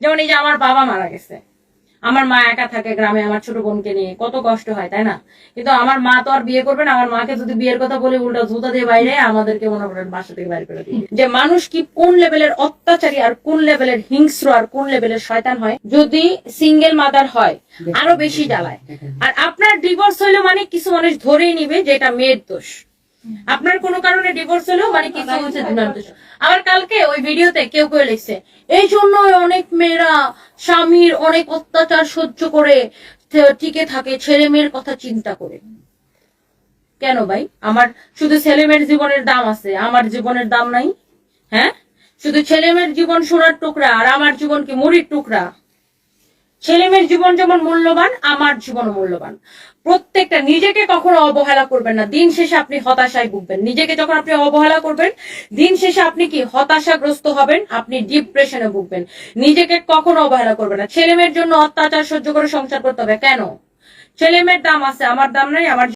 যেমন এই যে আমার বাবা মারা গেছে। আমার মা একা থাকে গ্রামে আমার ছোট বোনকে নিয়ে। কত কষ্ট হয় তাই না? কিন্তু আমার মা তো আর বিয়ে করবে না। আমার মাকে যদি বিয়ের কথা বলে উল্টা জুতা দিয়ে বাইরে আমাদেরকে মনে করেন বাসা থেকে বাইরে করে দিই যে মানুষ কি কোন লেভেলের অত্যাচারী আর কোন লেভেলের হিংস্র আর কোন লেভেলের শয়তান হয়? যদি সিঙ্গেল মাদার হয় আরও বেশি জ্বালায়। আর আপনার ডিভোর্স হইল মানে কিছু মানুষ ধরেই নিবে যে এটা মেয়ের দোষ। আপনার কোনো কারণে ডিভোর্স হলো? মানে কিছু হচ্ছে আবার কালকে ওই ভিডিওতে কেউ কেউ লিখছে এই জন্য অনেক মেয়েরা স্বামীর অনেক অত্যাচার সহ্য করে টিকে থাকে ছেলে মেয়ের কথা চিন্তা করে। কেন ভাই? আমার শুধু ছেলে মেয়ের জীবনের দাম আছে আমার জীবনের দাম নাই হ্যাঁ? শুধু ছেলে মেয়ের জীবন সোনার টুকরা আর আমার জীবন কি মুড়ির টুকরা? ছেলে মেয়ের জীবন যেমন মূল্যবান, আমার জীবন মূল্যবান। প্রত্যেকটা নিজেকে কখনো অবহেলা করবেন না। দিন শেষে আপনি হতাশায় ভুগবেন। নিজেকে যখন আপনি অবহেলা করবেন, দিন শেষে আপনি কি হতাশাগ্রস্ত হবেন? আপনি ডিপ্রেশনে ভুগবেন। নিজেকে কখনো অবহেলা করবেন না। ছেলে মেয়ের জন্য অত্যাচার সহ্য করে সংসার করতে হবে। কেন? ছেলে মেয়ের দাম আছে, আমার দাম নাই, আমার